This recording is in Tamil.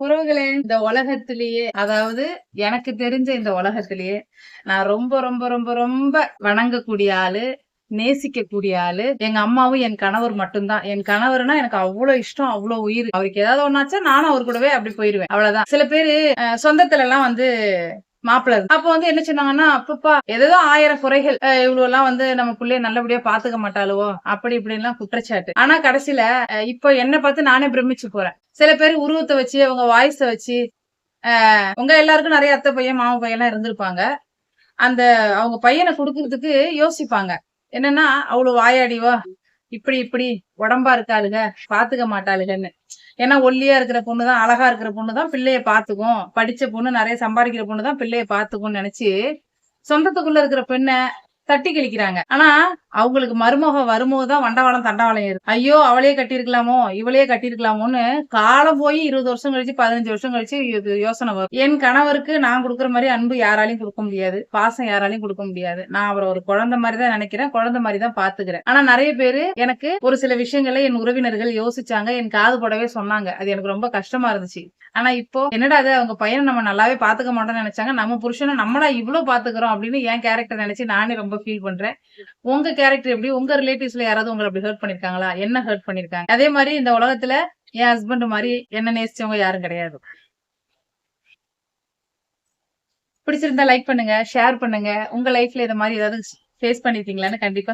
உறவுகளே இந்த உலகத்திலேயே அதாவது எனக்கு தெரிஞ்ச இந்த உலகத்திலேயே நான் ரொம்ப ரொம்ப ரொம்ப ரொம்ப வணங்கக்கூடிய ஆளு நேசிக்கக்கூடிய ஆளு எங்க அம்மாவும் என் கணவர் மட்டும்தான். என் கணவர்னா எனக்கு அவ்வளவு இஷ்டம் அவ்வளவு உயிர். அவருக்கு ஏதாவது ஒன்னாச்சா நானும் அவர் கூடவே அப்படி போயிருவேன். அவ்வளவுதான். சில பேரு சொந்தத்துல எல்லாம் வந்து மாப்பிள்ள. அப்ப வந்து என்ன சொன்னாங்கன்னா அப்பப்பா ஏதோ ஆயிரம் குறைகள். அஹ், இவ்வளவு எல்லாம் வந்து நம்ம பிள்ளைய நல்லபடியா பாத்துக்க மாட்டாளுவோ? அப்படி இப்படி எல்லாம் குற்றச்சாட்டு. ஆனா கடைசியில இப்ப இப்போ என்ன பார்த்து நானே பிரமிச்சு போறேன். சில பேர் உருவத்தை வச்சு அவங்க வாய்ஸ வச்சு உங்க எல்லாருக்கும் நிறைய அத்தை பையன் மாமன் பையன் எல்லாம் இருந்திருப்பாங்க. அந்த அவங்க பையனை கொடுக்கறதுக்கு யோசிப்பாங்க. என்னன்னா அவ்வளவு வாயாடிவா? இப்படி இப்படி உடம்பா இருக்காளுங்க பாத்துக்க மாட்டாளுங்கன்னு. ஏன்னா ஒல்லியா இருக்கிற பொண்ணுதான் அழகா இருக்கிற பொண்ணுதான் பிள்ளைய பாத்துக்கும். படிச்ச பொண்ணு நிறைய சம்பாதிக்கிற பொண்ணுதான் பிள்ளைய பாத்துக்கும்னு நினைச்சு சொந்தத்துக்குள்ள இருக்கிற பெண்ணை தட்டி கழிக்கிறாங்க. ஆனா அவங்களுக்கு மருமக வரும்போதுதான் வண்டவாளம் தண்டவாளம் ஏறுது. ஐயோ அவளையே கட்டியிருக்கலாமோ இவளையே கட்டியிருக்கலாமோன்னு காலம் போய் இருபது வருஷம் கழிச்சு பதினஞ்சு வருஷம் கழிச்சு யோசனை வரும். என் கணவருக்கு நான் கொடுக்குற மாதிரி அன்பு யாராலையும் கொடுக்க முடியாது. பாசம் யாராலையும் கொடுக்க முடியாது. நான் அவரை ஒரு குழந்தை மாதிரி தான் நினைக்கிறேன். குழந்தை மாதிரி தான் பாத்துக்கிறேன் ஆனா நிறைய பேரு எனக்கு ஒரு சில விஷயங்களை என் உறவினர்கள் யோசிச்சாங்க. என் காது போடவே சொன்னாங்க. அது எனக்கு ரொம்ப கஷ்டமா இருந்துச்சு. ஆனா இப்போ என்னடா அது அவங்க பையனை நம்ம நல்லாவே பாத்துக்க மாட்டோம்னு நினைச்சாங்க. நம்ம புருஷனை நம்மளா இவ்வளவு பாத்துக்கிறோம் அப்படின்னு என் கேரக்டர் நினைச்சு நானே ரொம்ப ரொம்ப ஃபீல் பண்றேன். உங்க கேரக்டர் எப்படி உங்க ரிலேட்டிவ்ஸ்ல யாராவது உங்களை அப்படி ஹர்ட் பண்ணிருக்காங்களா? என்ன ஹர்ட் பண்ணிருக்காங்க? அதே மாதிரி இந்த உலகத்துல என் ஹஸ்பண்ட் மாதிரி என்ன நேசிச்சவங்க யாரும் கிடையாது. பிடிச்சிருந்தா லைக் பண்ணுங்க ஷேர் பண்ணுங்க. உங்க லைஃப்ல இந்த மாதிரி ஏதாவது ஃபேஸ் பண்ணிருக்கீங்களான்னு கண்டிப்பா